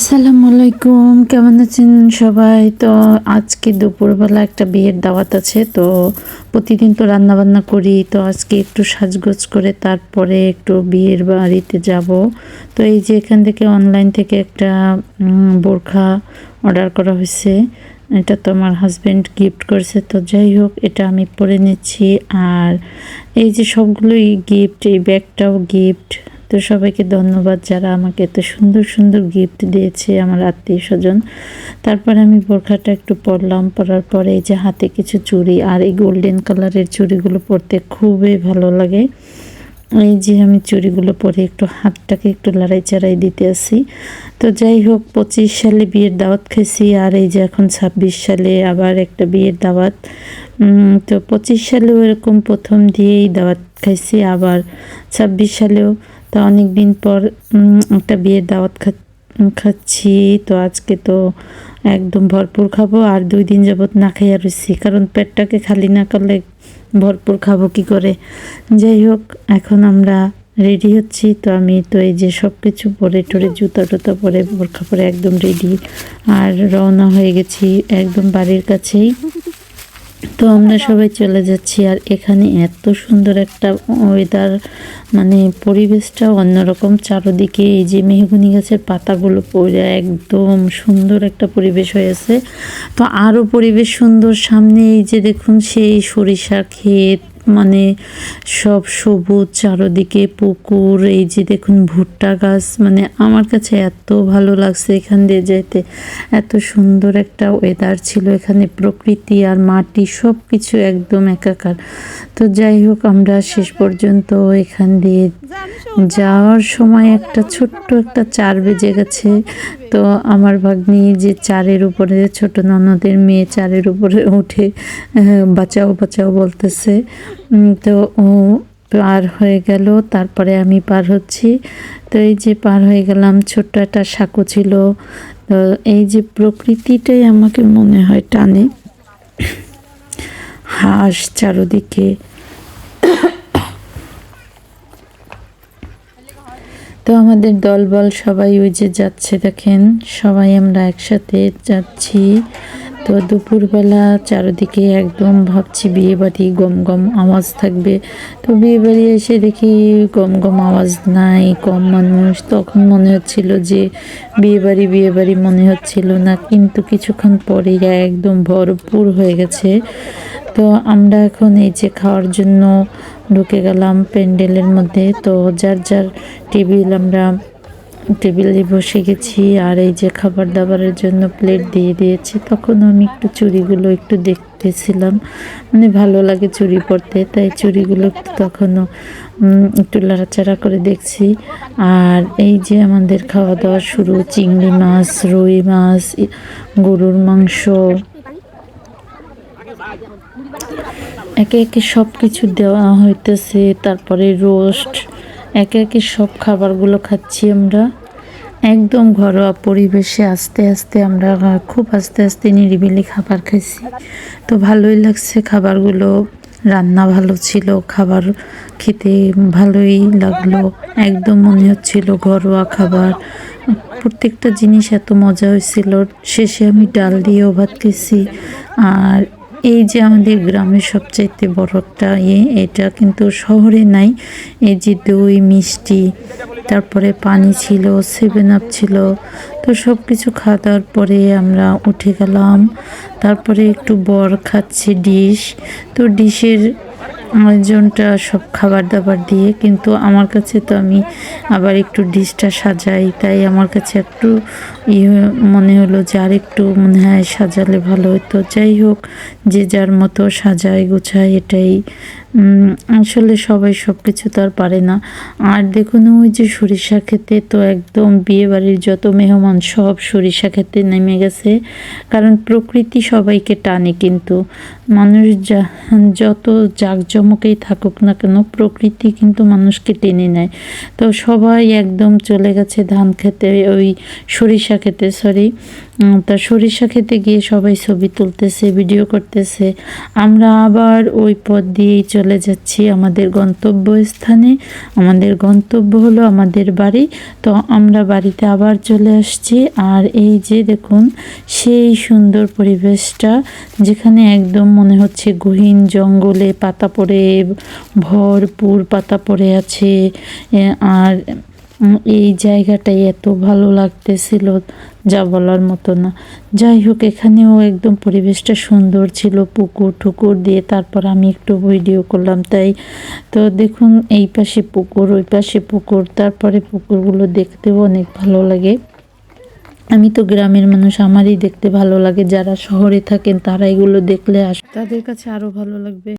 আসসালামু আলাইকুম, কেমন আছেন সবাই? তো আজকে দুপুরবেলা একটা বিয়ের দাওয়াত আছে, তো প্রতিদিন তো রান্না বান্না করি, তো আজকে একটু সাজগোজ করে তারপরে একটু বিয়ের বাড়িতে যাব। তো এই যে এখান থেকে অনলাইন থেকে একটা বোরখা অর্ডার করা হয়েছে, এটা তো আমার হাজব্যান্ড গিফট করেছে, তো যাই হোক, এটা আমি পরে নিচ্ছি। আর এই যে সবগুলোই গিফট এই ব্যাগটাও গিফট তো সবাইকে ধন্যবাদ যারা আমাকে এত সুন্দর সুন্দর গিফট দিয়েছে আমার আত্মীয় স্বজন। তারপরে আমি বোরখাটা একটু পরলাম, পরার পরে এই যে হাতে কিছু চুড়ি আর এই গোল্ডেন কালারের চুড়িগুলো পরতে খুবই ভালো লাগে। এই যে আমি চুড়িগুলো পরে একটু হাতটাকে একটু লড়াই চাড়াই দিতে আসি। তো যাই হোক, পঁচিশ সালে বিয়ের দাওয়াত খেয়েছি আর এই যে এখন ছাব্বিশ সালে আবার একটা বিয়ের দাওয়াত। তো পঁচিশ সালেও এরকম প্রথম দিয়েই দাওয়াত খাইছি, আবার ছাব্বিশ সালেও তো অনেক দিন পর একটা বিয়ের দাওয়াত খাচ্ছি। তো আজকে তো একদম ভরপুর খাব আর দুই দিন যাবৎ না খাইয়া রয়েছি কারণ পেটটাকে খালি না করলে ভরপুর খাব কি করে? যাই হোক, এখন আমরা রেডি হচ্ছি। তো আমি তো এই যে সব কিছু পরে টরে জুতা টুতা পরে বোরখা পরে একদম রেডি। আর রওনা হয়ে গেছি একদম বাড়ির কাছেই। তো আমরা সবাই চলে যাচ্ছি আর এখানে এত সুন্দর একটা ওয়েদার মানে পরিবেশটা অন্যরকম। চারোদিকে এই যে মেহগুনি গাছের পাতাগুলো পড়ে, একদম সুন্দর একটা পরিবেশ হয়েছে তো আরও পরিবেশ সুন্দর সামনে, এই যে দেখুন সেই সরিষা ক্ষেত মানে সব সবুজ চারোদিকে পুকুর, এই যে দেখুন ভুট্টা গাছ মানে আমার কাছে এত ভালো লাগছে এখান দিয়ে যেতে। এত সুন্দর একটা ওয়েদার ছিল এখানে, প্রকৃতি আর মাটি সব কিছু একদম একাকার। তো যাই হোক, আমরা শেষ পর্যন্ত এখান দিয়ে যাওয়ার সময় একটা ছোট্ট একটা চার বেজে গেছে। তো আমার ভাগ্নি যে চারের উপরে, ছোট ননদের মেয়ে চারের উপরে উঠে বাঁচাও বাঁচাও বলতেছে। তো ও পার হয়ে গেল, তারপরে আমি পার হচ্ছি। তো এই যে পার হয়ে গেলাম, ছোট্ট একটা সাঁকো ছিল। তো এই যে প্রকৃতিটাই আমাকে মনে হয় টানে হাঁস চারদিকে। তো আমাদের দলবল সবাই ওই যে যাচ্ছে, দেখেন, সবাই আমরা একসাথে যাচ্ছি। তো দুপুরবেলা চারিদিকে একদম ভাবছি বিয়ে বাড়ি, গম গম আওয়াজ থাকবে। তো বিয়ে বাড়ি এসে দেখি গম গম আওয়াজ নাই, কম মানুষ। তখন মনে হচ্ছিল যে বিয়ে বাড়ি বিয়ে বাড়ি মনে হচ্ছিল না, কিন্তু কিছুক্ষণ পরেই একদম ভরপুর হয়ে গেছে। তো আমরা এখন এই যে খাওয়ার জন্য ঢুকে গেলাম প্যান্ডেলের মধ্যে। তো যার যার টেবিল আমরা, টেবিলে বসে গেছি আর এই যে খাবার দাবারের জন্য প্লেট দিয়ে দিয়েছে। তখন আমি একটু চুড়িগুলো একটু দেখতেছিলাম। মানে ভালো লাগে চুড়ি পরতে, তাই চুড়িগুলো তখনও একটু লাড়াচাড়া করে দেখছি। আর এই যে আমাদের খাওয়া দাওয়া শুরু, চিংড়ি মাছ, রুই মাছ, গরুর মাংস একে একে সব কিছু দেওয়া হইতেছে, তারপরে রোস্ট। একে একে সব খাবারগুলো খাচ্ছি আমরা। একদম ঘরোয়া পরিবেশে আস্তে আস্তে আমরা খুব আস্তে আস্তে নিরিবিলি খাবার খাইছি। তো ভালোই লাগছে খাবারগুলো। রান্না ভালো ছিল, খাবার খেতে ভালোই লাগল। একদম মনে হচ্ছিল ঘরোয়া খাবার। প্রত্যেকটা জিনিস এত মজা হয়েছিল শেষে আমি ডাল দিয়েও ভাত খেয়েছি আর এই যে আমাদের গ্রামের সবচাইতে বড় একটা ইয়ে এটা কিন্তু শহরে নাই। এই যে দই, মিষ্টি, তারপরে পানি ছিল সেভেন আপ ছিল। তো সব কিছু খাওয়া পরে আমরা উঠে গেলাম। তারপরে একটু বর খাচ্ছে ডিশ। তো ডিশের আয়োজনটা সব খাবার দাবার দিয়ে, কিন্তু আমার কাছে তো আমি আবার একটু ডিশটা সাজাই, তাই আমার কাছে একটু ইয়ে মনে হলো যে আর একটু মনে হয় সাজালে ভালো হতো। যাই হোক, যে যার মতো সাজায়, গোছায়, এটাই আসলে সবাই সব কিছু তো আর পারে না। আর দেখুন, ওই যে সরিষা খেতে তো একদম বিয়ে বাড়ির যত মেহমান, সব সরিষা খেতে নেমে গেছে। কারণ প্রকৃতি সবাইকে টানে কিন্তু। মানুষ যা, যত জাঁকজমকেই থাকুক না কেন, প্রকৃতি কিন্তু মানুষকে টেনে নেয়। তো সবাই একদম চলে গেছে ধান খেতে, ওই সরিষা খেতে সরি তা সরিষা খেতে গিয়ে সবাই ছবি তুলতেছে ভিডিও করতেছে। আমরা আবার ওই পথ দিয়েই চলে যাচ্ছি আমাদের গন্তব্য স্থানে আমাদের গন্তব্য হলো আমাদের বাড়ি। তো আমরা বাড়িতে আবার চলে আসছি। আর এই যে দেখুন, সেই সুন্দর পরিবেশটা, যেখানে একদম মনে হচ্ছে গহীন জঙ্গলে পাতা পড়ে, ভরপুর পাতা পড়ে আছে। আর এই জায়গাটাই এত ভালো লাগতেছিল, যা বলার মতো না। যাই হোক, এখানেও একদম পরিবেশটা সুন্দর ছিল, পুকুর টুকুর দিয়ে তারপর আমি একটু ভিডিও করলাম, তাই। তো দেখুন, এই পাশে পুকুর, ওই পাশে পুকুর, তারপরে পুকুরগুলো দেখতেও অনেক ভালো লাগে। আমি তো গ্রামের মানুষ, আমারই দেখতে ভালো লাগে, যারা শহরে থাকেন তারা এগুলো দেখলে আস তাদের কাছে আরও ভালো লাগবে।